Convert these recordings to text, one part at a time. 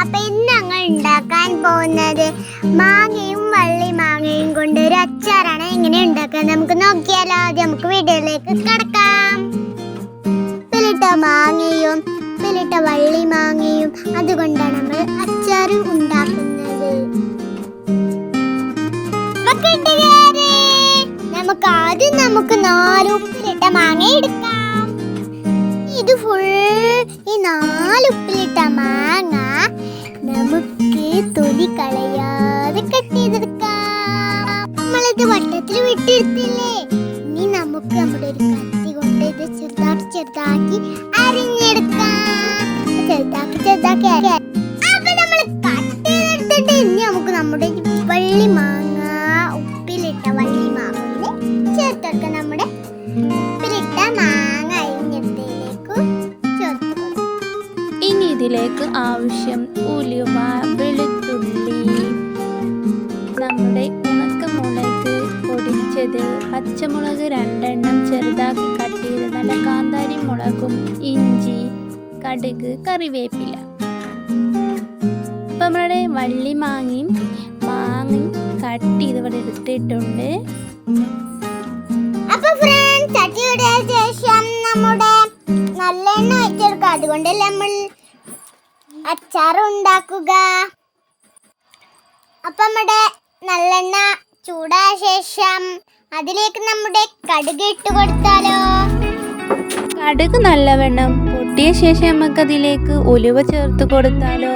അപ്പൊ ഇന്ന് ഞങ്ങൾ ഉണ്ടാക്കാൻ പോകുന്നത് മാങ്ങയും വള്ളി മാങ്ങയും കൊണ്ട് ഒരു അച്ചാറാണ് എങ്ങനെ ഉണ്ടാക്കാൻ നമുക്ക് നോക്കിയാലോ. ആദ്യം നമുക്ക് വീഡിയോയിലേക്ക് കിടക്കാം. ഉപ്പിലിട്ട മാങ്ങയും ഉപ്പിലിട്ട വള്ളി മാങ്ങയും അതുകൊണ്ടാണ് നമ്മൾ അച്ചാർ ഉണ്ടാക്കുന്നത്. നമുക്ക് ആദ്യം നമുക്ക് നാല് ഉപ്പിലിട്ട മാങ്ങ എടുക്കാം. ഇത് ഫുൾ ഈ നാല് ഉപ്പിലിട്ട മാങ്ങ നമുക്ക് തൊലി കളയാതെ കട്ട് ചെയ്തെടുക്കാം നമ്മളിത് വട്ടത്തിൽ വിട്ടെടുത്തില്ലേ ഇനി നമുക്ക് നമ്മുടെ ഒരു കത്തി കൊണ്ട് ഇത് ചെറുതാക്കി ചെറുതാക്കി അരിഞ്ഞെടുക്കാം. ചെറുതാക്കി ചെറുതാക്കി അപ്പൊ നമ്മൾ കട്ട് ചെയ്തെടുത്തിട്ട് ഇനി നമുക്ക് നമ്മുടെ വള്ളി മാങ്ങ ആവശ്യം ഉലുവ വെളുത്തുള്ളി. നമ്മുടെ ഉണക്കമുളക് പൊടിച്ചത് പച്ചമുളക് രണ്ടെണ്ണം ചെറുതാക്കി കട്ട് ചെയ്ത് നല്ല കാന്താരി മുളകും ഇഞ്ചി കടുക് കറിവേപ്പില. അപ്പം നമ്മുടെ വള്ളി മാങ്ങയും മാങ്ങയും കട്ട് ഇവിടെ എടുത്തിട്ടുണ്ട്. ശേഷം നമ്മുടെ നല്ലെണ്ണ വെച്ചെടുക്കാം അതുകൊണ്ടല്ലേ നമ്മൾ അച്ചാർ ഉണ്ടാക്കുക അപ്പൊ നമ്മുടെ നല്ലെണ്ണ ചൂടായ ശേഷം അതിലേക്ക് നമ്മുടെ കടുക് ഇട്ട് കൊടുത്താലോ? കടുക് നല്ലവണ്ണം പൊട്ടിയ ശേഷം നമുക്ക് അതിലേക്ക് ഉലുവ ചേർത്ത് കൊടുത്താലോ?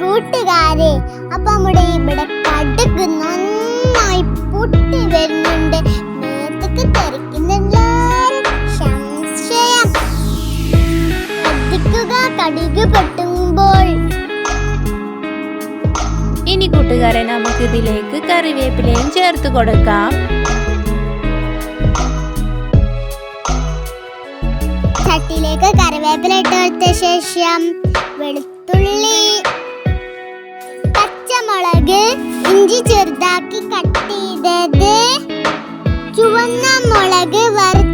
കൂട്ടുകാരെ അപ്പൊ നമ്മുടെ ഇവിടെ കടുക് പൊട്ടുമ്പോൾ ഇനി കൂട്ടുകാരെ നമുക്ക് ഇതിലേക്ക് കറിവേപ്പിലയും ചേർത്ത് കൊടുക്കാം. ചട്ടിയിലേക്ക് കറിവേപ്പില ഇട്ട് കൊടുത്ത ശേഷം വെളുത്തുള്ളി പച്ചമുളക് ഇഞ്ചി ചെറുതാക്കി കട്ട് ചെയ്തത് ചുവന്ന മുളക് വറുത്ത്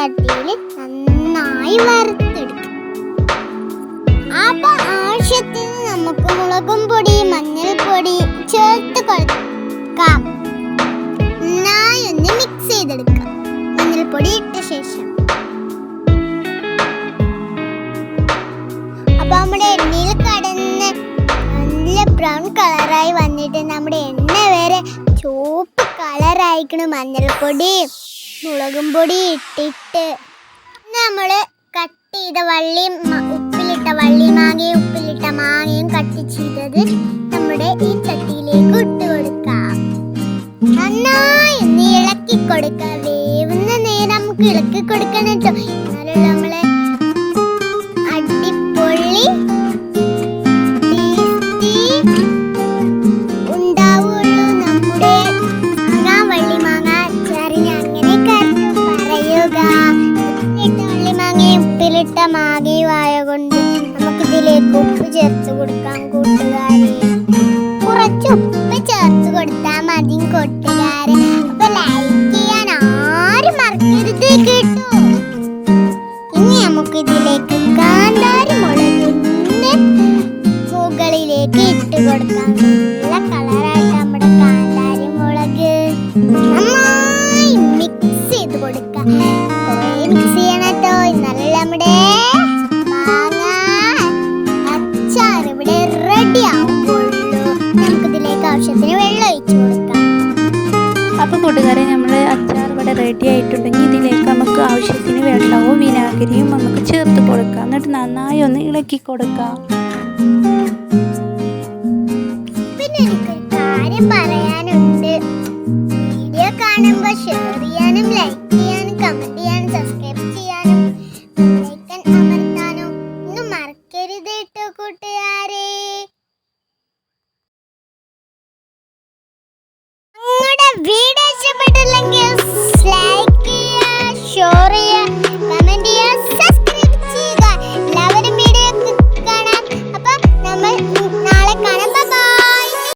ചട്ടിയിൽ നന്നായി വറുത്തെടുക്കും അപ്പൊ ആവശ്യത്തിന് നമുക്ക് മുളകും പൊടി മഞ്ഞൾപ്പൊടി ചേർത്ത് കൊടുക്കാം നന്നായി ഒന്ന് മിക്സ് ചെയ്തെടുക്കാം. മഞ്ഞൾപ്പൊടി ഇട്ട ശേഷം. അപ്പൊ നമ്മുടെ എണ്ണയിൽ കടന്ന് നല്ല ബ്രൗൺ കളറായി വന്നിട്ട് നമ്മുടെ എണ്ണ വരെ ചുവപ്പ് കളറായിക്കണ് മഞ്ഞൾപ്പൊടി. മുളകും പൊടി ഇട്ടിട്ട് നമ്മൾ കട്ട് ചെയ്ത വള്ളിയും ഉപ്പിലിട്ട വള്ളി മാങ്ങയും ഉപ്പിലിട്ട മാങ്ങയും കട്ട് ചെയ്തത് നമ്മുടെ ഈ ചട്ടിയിലേക്ക് ഇട്ട് കൊടുക്കാം. നന്നായി ഇളക്കി കൊടുക്കാം. വേവുന്ന നേരം നമുക്ക് ഇളക്കി കൊടുക്കണം എന്നാലും നമ്മളെ കൊടുക്കാം കൂട്ടുകാരെ. കുറച്ച് ഉപ്പ് ചേർത്ത് കൊടുത്താൽ മതി കൂട്ടുകാരെ. അപ്പൊ ലൈക്ക് ചെയ്യാൻ ആരും മറക്കരുത് കേട്ടോ. ഇനി നമുക്ക് ഇതിലേക്ക് കാന്താരി മുളകിന്റെ മുകളിലേക്ക് ഇട്ട് കൊടുക്കാം. നല്ല കളറായിട്ട് നന്നായി ഒന്ന് ഇളക്കി കൊടുക്കാം. പിന്നെ എനിക്കൊരു കാര്യം പറയാനുണ്ട്.